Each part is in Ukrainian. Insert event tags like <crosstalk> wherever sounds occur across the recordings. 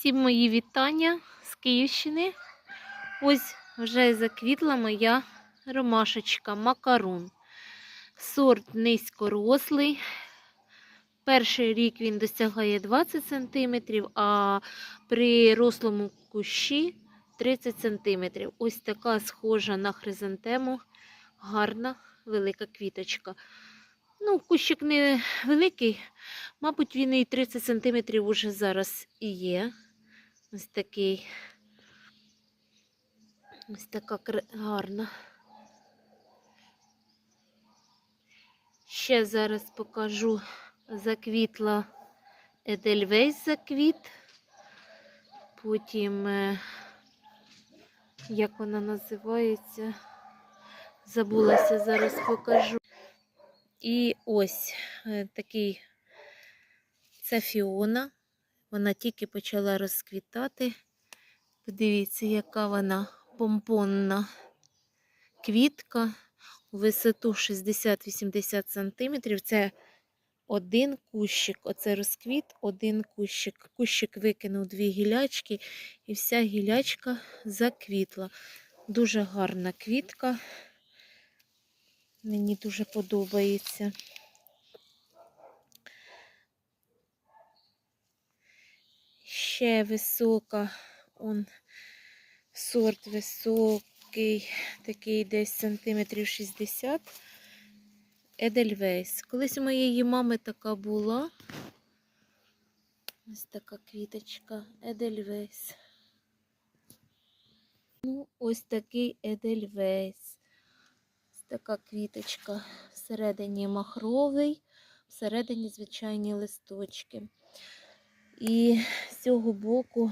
Всім мої вітання з Київщини. Ось вже заквітла моя ромашечка, макарун. Сорт низькорослий. Перший рік він досягає 20 см, а при рослому кущі 30 см. Ось така схожа на хризантему, гарна велика квіточка. Ну, кущик не великий, мабуть, він і 30 см уже зараз і є. Ось такий. Ось така гарна. Ще зараз покажу заквітла Едельвейс заквіт. Потім, е, як вона називається, забулася, зараз покажу. І ось е, такий це Фіона. Вона тільки почала розквітати. Подивіться, яка вона помпонна квітка у висоту 60-80 см. Це один кущик. Оце розквіт, один кущик. Кущик викинув дві гілячки, і вся гілячка заквітла. Дуже гарна квітка. Мені дуже подобається. Ще висока, он сорт високий, такий десь сантиметрів 60. Едельвейс. Колись у моєї мами така була. Ось така квіточка. Едельвейс. Ну, ось такий Едельвейс. Ось така квіточка. Всередині махровий, всередині звичайні листочки. І з цього боку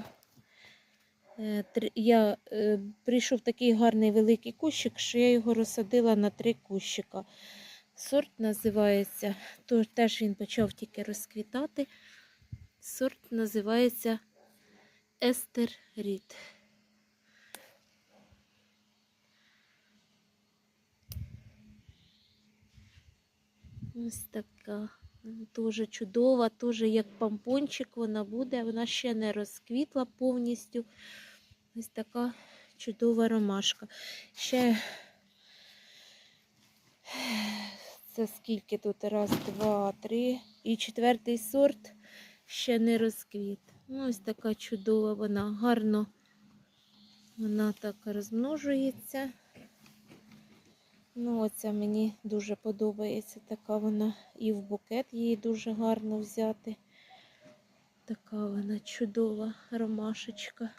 е, я е, прийшов такий гарний великий кущик, що я його розсадила на три кущика. Сорт називається, то теж він почав тільки розквітати. Сорт називається Естер Рід. Ось така. Дуже чудова, теж як помпончик вона буде. Вона ще не розквітла повністю. Ось така чудова ромашка. Ще це скільки тут? Раз, два, три. І четвертий сорт ще не розквіт. Ну, ось така чудова вона, гарно вона так розмножується. Ну, оця мені дуже подобається. Така вона і в букет її дуже гарно взяти. Така вона чудова ромашечка.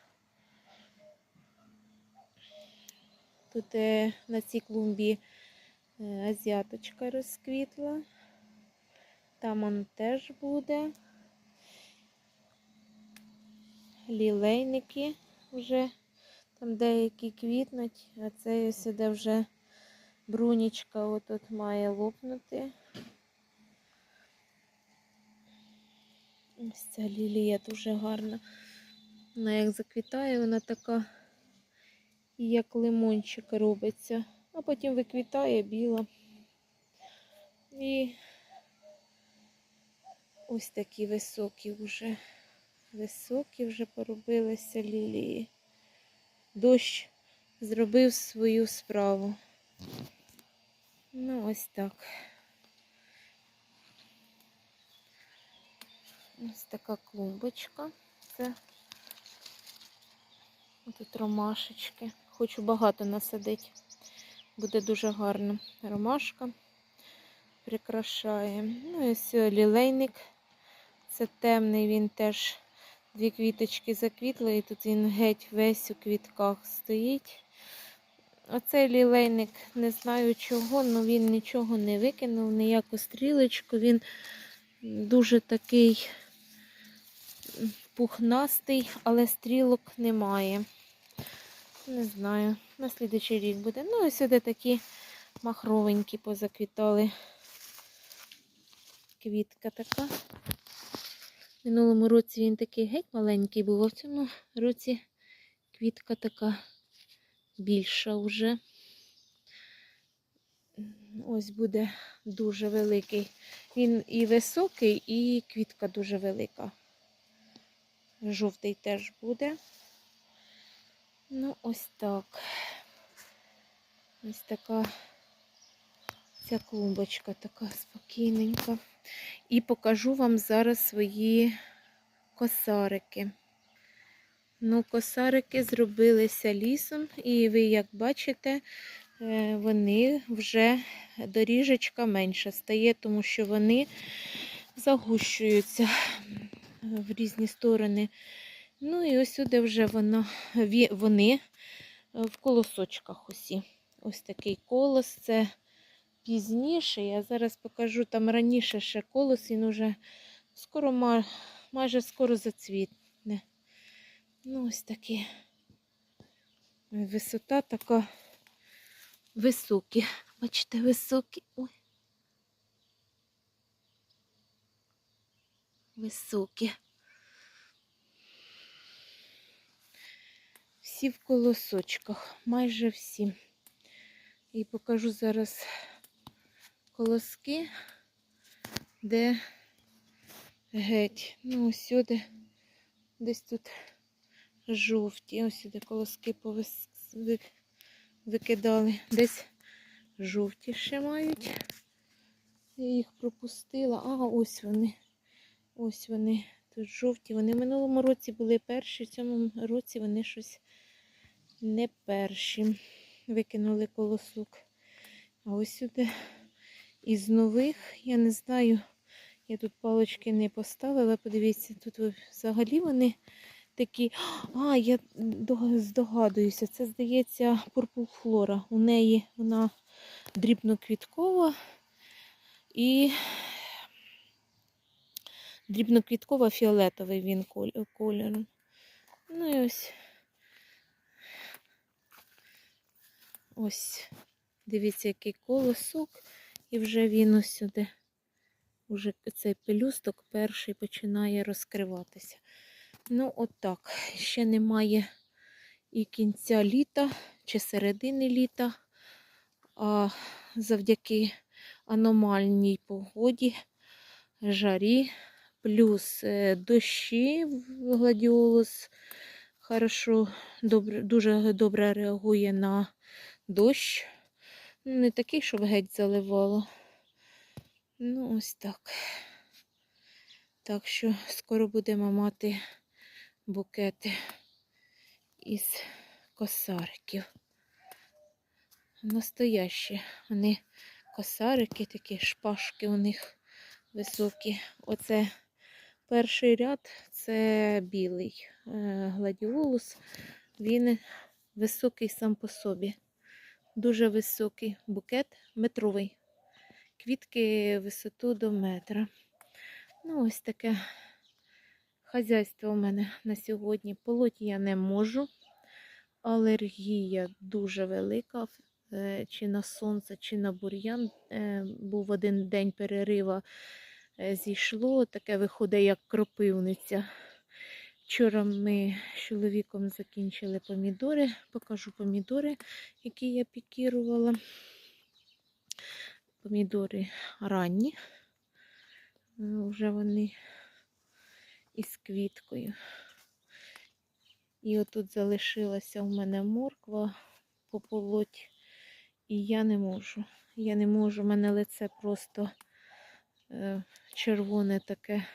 Тут е, на цій клумбі е, азіаточка розквітла. Там он теж буде. Лілейники вже там деякі квітнуть, а це ось іде вже брунічка отут має лопнути. Ось ця лілія дуже гарна. Вона як заквітає, вона така, як лимончик робиться, а потім виквітає біла. І ось такі високі вже, високі вже поробилися лілії. Дощ зробив свою справу. Ну, ось так. Ось така клумбочка. Це тут ромашечки. Хочу багато насадити. Буде дуже гарно. Ромашка прикрашає. Ну ось лілейник. Це темний, він теж дві квіточки заквітли, і тут він геть весь у квітках стоїть. Оцей лілейник не знаю чого, але він нічого не викинув, ніяку стрілочку. Він дуже такий пухнастий, але стрілок немає. Не знаю, на слідучий рік буде. Ну, ось сюди такі махровенькі позаквітали. Квітка така. В минулому році він такий геть маленький був, а в цьому році квітка така більша вже. Ось буде дуже великий. Він і високий, і квітка дуже велика. Жовтий теж буде. Ну, ось так. Ось така ця клумбочка така спокійненька. І покажу вам зараз свої косарики. Ну, косарики зробилися лісом, і ви, як бачите, е, вони вже доріжечка менша стає, тому що вони загущуються в різні сторони. Ну і ось сюди вже воно, вони в колосочках усі. Ось такий колос. Це пізніше. Я зараз покажу там раніше ще колос, він уже скоро майже скоро зацвітне. Ну, ось такі. Висота така високі. Бачите, високі. Ой. Високі. Всі в колосочках, майже всі. І покажу зараз колоски, де геть. Ну, сюди, десь тут жовті. Ось сюди колоски викидали. Десь жовті ще мають. Я їх пропустила. А, ось вони. Ось вони. Тут жовті. Вони в минулому році були перші, в цьому році вони щось не перші. Викинули колосок. А ось сюди із нових, я не знаю, я тут палочки не поставила. Подивіться, тут взагалі вони такі. А, я здогадуюся, це здається пурпуфлора. У неї вона дрібноквіткова і дрібноквіткова фіолетовий він коль- кольором. Ну і ось. Ось, дивіться, який колосок, і вже він ось сюди, уже цей пелюсток перший починає розкриватися. Ну, от так. Ще немає і кінця літа чи середини літа, а завдяки аномальній погоді, жарі, плюс е, дощі в гладіолус хорошо, добре, дуже добре реагує на дощ. Не такий, щоб геть заливало. Ну, ось так. Так що скоро будемо мати букети із косариків. Настоящі. Вони косарики, такі шпажки у них високі. Оце перший ряд це білий е, гладіолус. Він високий сам по собі. Дуже високий букет метровий. Квітки висоту до метра. Ну, ось таке хазяйство у мене на сьогодні. Полоть я не можу. Алергія дуже велика. е, Чи на сонце, чи на бур'ян. Е, Був один день перерива, е, зійшло. Таке виходить, як кропивниця. Вчора ми з чоловіком закінчили помідори. Покажу помідори, які я пікірувала. Помідори ранні. Вже вони із квіткою. І отут залишилася у мене морква пополоть. І я не можу. Я не можу, у мене лице просто е, червоне таке.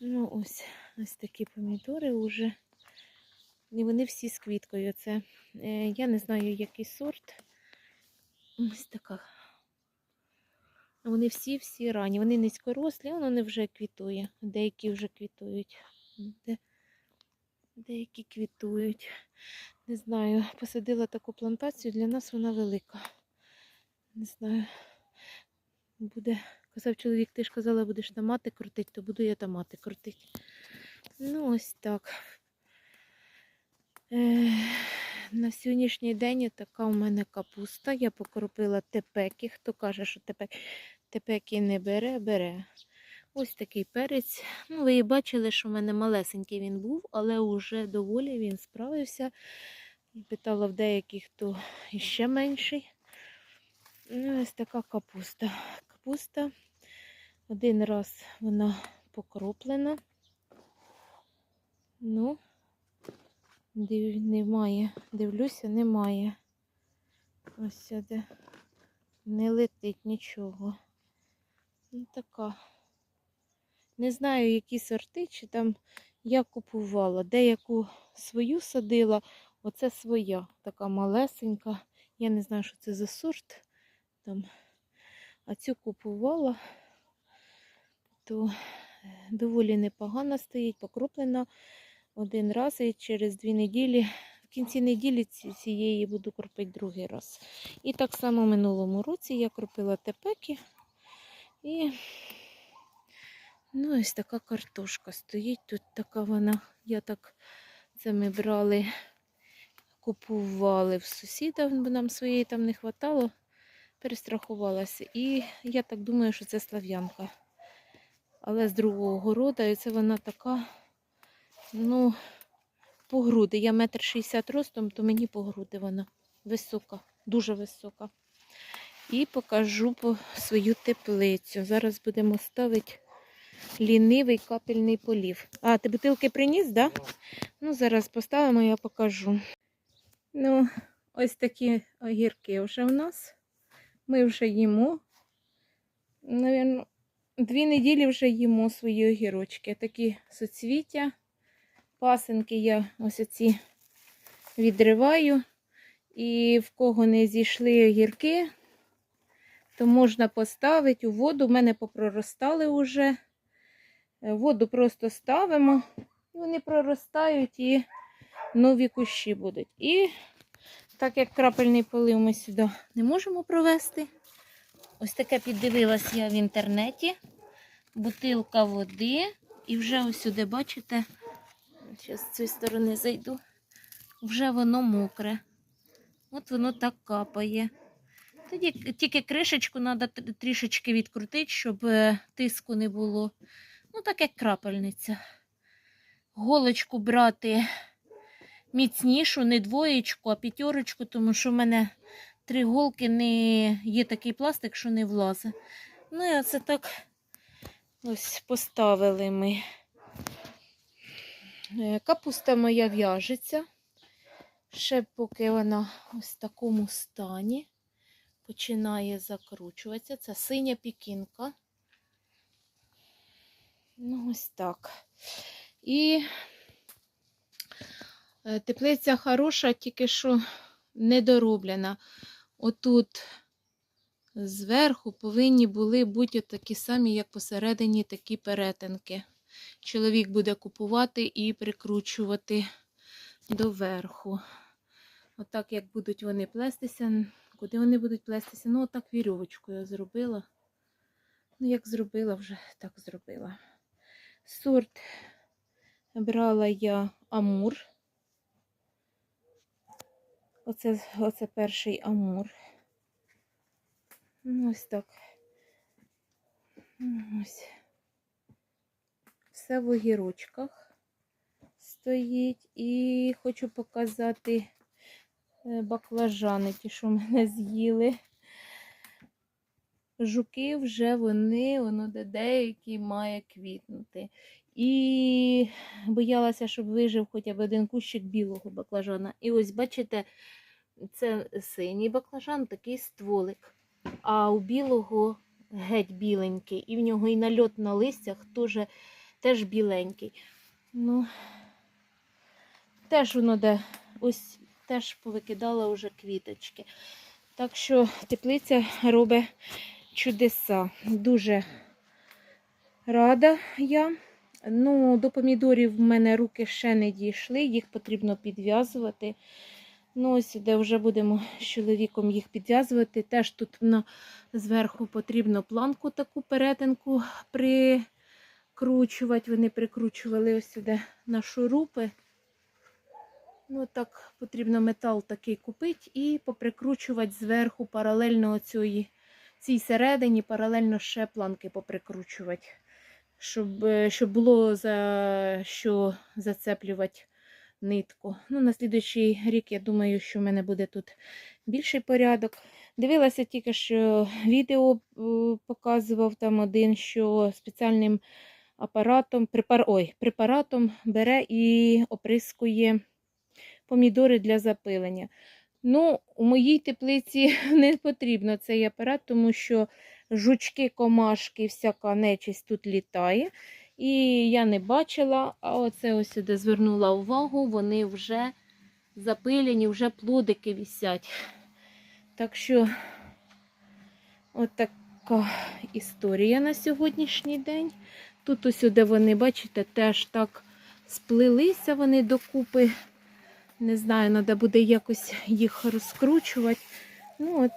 Ну, ось, ось такі помідори вже. І вони всі з квіткою. Це, е, я не знаю, який сорт. Ось така. Вони всі-всі ранні. Вони низькорослі, а вони вже квітує. Деякі вже квітують. Де, деякі квітують. Не знаю, посадила таку плантацію, для нас вона велика. Не знаю. Буде, казав чоловік, ти ж казала, будеш томати крутити, то буду я томати крутити. Ну, ось так. Е, на сьогоднішній день така у мене капуста. Я покропила тепеки. Хто каже, що тепек, тепеки не бере, бере. Ось такий перець. Ну, ви бачили, що в мене малесенький він був, але вже доволі він справився. Питала в деяких, то іще менший. Ну, ось така капуста. Капуста. Один раз вона покроплена. Ну, див, немає. Дивлюся, немає. Ось сюди. Не летить нічого. Ну, така. Не знаю, які сорти, чи там я купувала. Деяку свою садила, оце своя, така малесенька. Я не знаю, що це за сорт. Там. А цю купувала, то е, доволі непогано стоїть, покроплена один раз і через дві неділі. В кінці неділі цієї буду кропити другий раз. І так само в минулому році я кропила тепеки. І ну, ось така картошка стоїть. Тут така вона, я так, це ми брали, купували в сусіда, бо нам своєї там не вистачало, перестрахувалася. І я так думаю, що це слав'янка. Але з другого города, і це вона така, ну, по груди. Я метр шістдесят ростом, то мені по груди вона висока, дуже висока. І покажу свою теплицю. Зараз будемо ставити лінивий капельний полів. А, ти бутилки приніс, так? Да? Ну, зараз поставимо, я покажу. Ну, ось такі огірки вже в нас. Ми вже їмо. Навірно, дві неділі вже їмо свої огірочки. Такі соцвіття. Пасенки я ось оці відриваю. І в кого не зійшли огірки, то можна поставити у воду. У мене попроростали вже. Е, Воду просто ставимо, і вони проростають і нові кущі будуть. І так як крапельний полив ми сюди не можемо провести. Ось таке піддивилась я в інтернеті. Бутилка води. І вже ось сюди, бачите, зараз з цієї сторони зайду. Вже воно мокре. От воно так капає. Тоді тільки кришечку треба трішечки відкрутити, щоб е, тиску не було. Ну, так як крапельниця. Голочку брати міцнішу, не двоєчку, а п'ятерочку, тому що в мене три голки не є такий пластик, що не влазить. Ну, і оце так ось поставили ми. Е, Капуста моя в'яжеться. Ще поки вона ось в такому стані починає закручуватися. Це синя пікінка. Ну, ось так. І е, теплиця хороша, тільки що недороблена. Отут зверху повинні були бути такі самі, як посередині, такі перетинки. Чоловік буде купувати і прикручувати доверху. Отак, як будуть вони плестися, куди вони будуть плестися? Ну, отак вірьовочку я зробила. Ну, як зробила, вже так зробила. Сорт брала я Амур. Оце, оце перший Амур. Ну, ось так. Ось. Все в огірочках стоїть. І хочу показати е, баклажани, ті, що мене з'їли. Жуки вже вони, воно де деякий має квітнути. І боялася, щоб вижив хоча б один кущик білого баклажана. І ось, бачите, це синій баклажан, такий стволик. А у білого геть біленький. І в нього і нальот на листях теж, теж біленький. Ну, теж воно де ось теж повикидала вже квіточки. Так що теплиця робить чудеса. Дуже рада я. Ну, до помідорів в мене руки ще не дійшли, їх потрібно підв'язувати. Ну, ось де вже будемо з чоловіком їх підв'язувати. Теж тут на, зверху потрібно планку таку перетинку прикручувати. Вони прикручували ось сюди на шурупи. Ну, так потрібно метал такий купити і поприкручувати зверху паралельно оцієї цій середині паралельно ще планки поприкручувати, щоб, щоб було за що зацеплювати нитку. Ну, на слідуючий рік, я думаю, що в мене буде тут більший порядок. Дивилася тільки, що відео е, показував там один, що спеціальним апаратом, препар... Ой, препаратом бере і оприскує помідори для запилення. Ну, у моїй теплиці <laughs> не потрібно цей апарат, тому що жучки, комашки, всяка нечисть тут літає. І я не бачила, а оце ось сюди звернула увагу, вони вже запилені, вже плодики вісять. Так що, от така історія на сьогоднішній день. Тут ось сюди вони, бачите, теж так сплелися вони докупи. Не знаю, треба буде якось їх розкручувати. Ну от.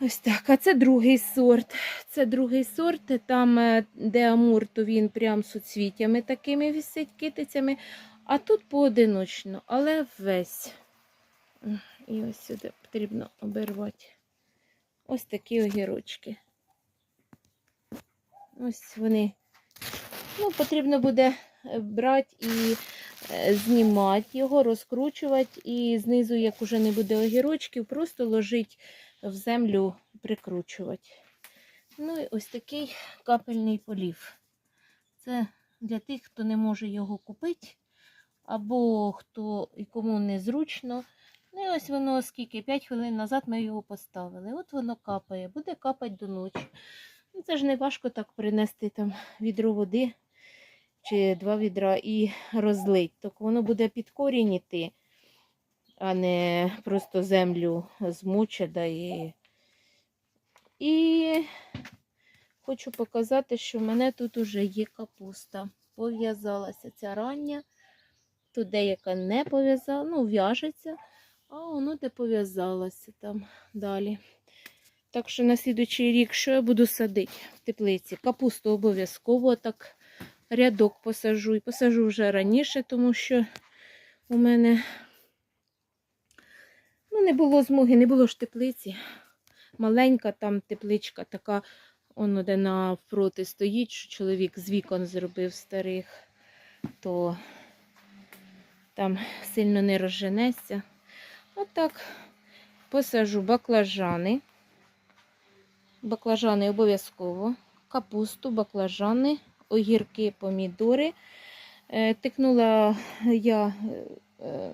Ось так. А це другий сорт. Це другий сорт. Там, е, де амур, то він прям суцвіттями такими висить китицями. А тут поодиночно, але весь. І ось сюди потрібно обірвати. Ось такі огірочки. Ось вони. Ну, потрібно буде е, брати і е, знімати його, розкручувати, і знизу, як уже не буде огірочків, просто ложити в землю, прикручувати. Ну і ось такий капельний полів. Це для тих, хто не може його купити, або хто і кому незручно. Ну і ось воно скільки, 5 хвилин назад ми його поставили. От воно капає, буде капати до ночі. Ну, це ж не важко так принести там відро води чи два відра і розлить. Так воно буде під корінь іти, а не просто землю змуче. Да, і... і хочу показати, що в мене тут уже є капуста. Пов'язалася ця рання. Тут деяка не пов'язала, ну, в'яжеться, а воно де пов'язалося там далі. Так що на слідуючий рік, що я буду садити в теплиці? Капусту обов'язково так рядок посажу. І посажу вже раніше, тому що у мене ну, не було змоги, не було ж теплиці. Маленька там тепличка така, воно де навпроти стоїть, що чоловік з вікон зробив старих, то там сильно не розженеться. Отак посажу баклажани. Баклажани обов'язково, капусту, баклажани, огірки, помідори. Е, Тикнула я е,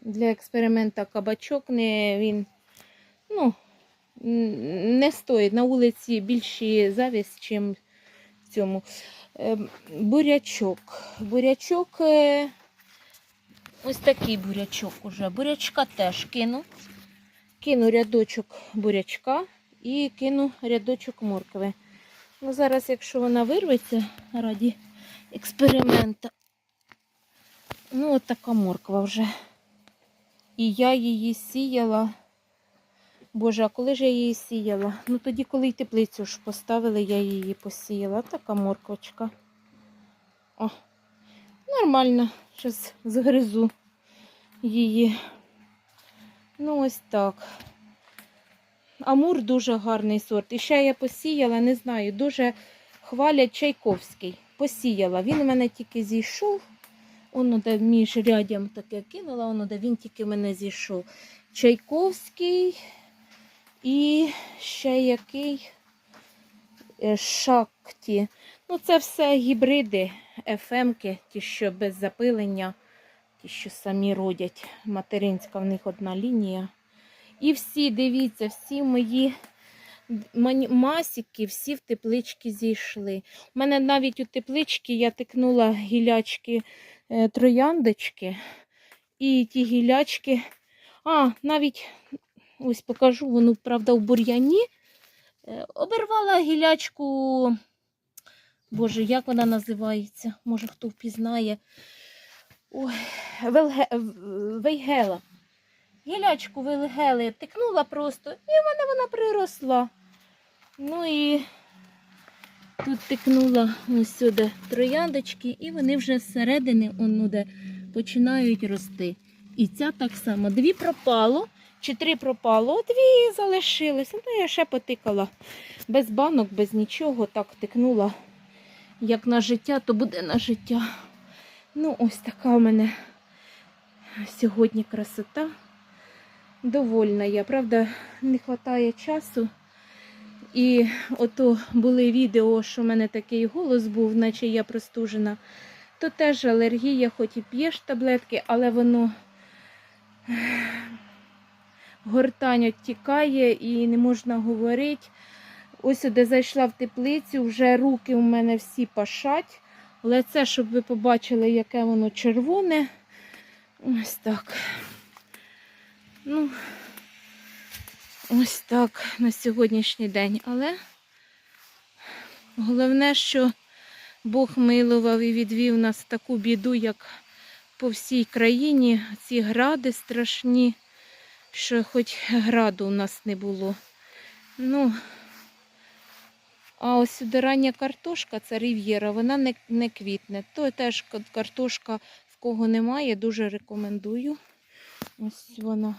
для експеримента кабачок, не, він ну, не стоїть на вулиці більші завість, ніж в цьому. Е, Бурячок. Бурячок, ось такий бурячок уже. Бурячка теж кину. Кину рядочок бурячка і кину рядочок моркви. Ну, зараз, якщо вона вирветься раді експеримента, ну, от така морква вже. І я її сіяла. Боже, а коли ж я її сіяла? Ну тоді, коли й теплицю ж поставили, я її посіяла. Така морквочка. О, нормально. Зараз згризу її. Ну, ось так. Амур дуже гарний сорт. І ще я посіяла, не знаю, дуже хвалять Чайковський. Посіяла. Він у мене тільки зійшов. Воно де між рядям таке кинула, воно де він тільки в мене зійшов. Чайковський і ще який е, шакті. Ну, це все гібриди, ефемки, ті, що без запилення, ті, що самі родять. Материнська в них одна лінія. І всі, дивіться, всі мої масіки, всі в теплички зійшли. У мене навіть у теплички я тикнула гілячки е, трояндочки. І ті гілячки. А, навіть ось покажу, воно, правда, в бур'яні. Е, Обірвала гілячку. Боже, як вона називається? Може, хто впізнає. Ой. Вейгела. Гілячку вилгели, тикнула просто, і в мене вона приросла. Ну і тут тикнула ось сюди трояндочки, і вони вже зсередини он, починають рости. І ця так само. Дві пропало, чи три пропало, дві залишилися. Ну, я ще потикала без банок, без нічого, так тикнула. Як на життя, то буде на життя. Ну, ось така в мене сьогодні красота довольна я. Правда, не вистачає часу. І ото були відео, що в мене такий голос був, наче я простужена. То теж алергія, хоч і п'єш таблетки, але воно гортань відтікає і не можна говорити. Ось де зайшла в теплицю, вже руки у мене всі пашать. Лице, щоб ви побачили, яке воно червоне. Ось так. Ну, ось так на сьогоднішній день. Але головне, що Бог милував і відвів нас таку біду, як по всій країні. Ці гради страшні, що хоч граду у нас не було. Ну, а ось сюди рання картошка, це рів'єра, вона не, не квітне. То теж картошка, в кого немає, дуже рекомендую. Ось вона.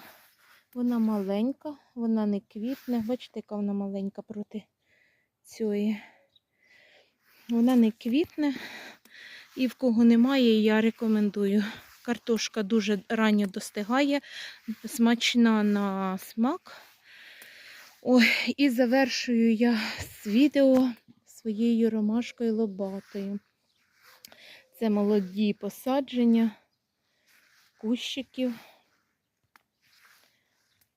Вона маленька, вона не квітне. Бачите, яка вона маленька проти цієї. Вона не квітне. І в кого немає, я рекомендую. Картошка дуже ранньо достигає, смачна на смак. Ой, і завершую я з відео своєю ромашкою лобатою. Це молоді посадження кущиків.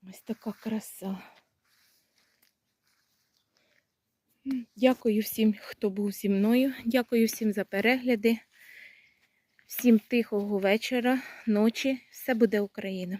Ось така краса. Дякую всім, хто був зі мною. Дякую всім за перегляди. Всім тихого вечора, ночі. Все буде Україна!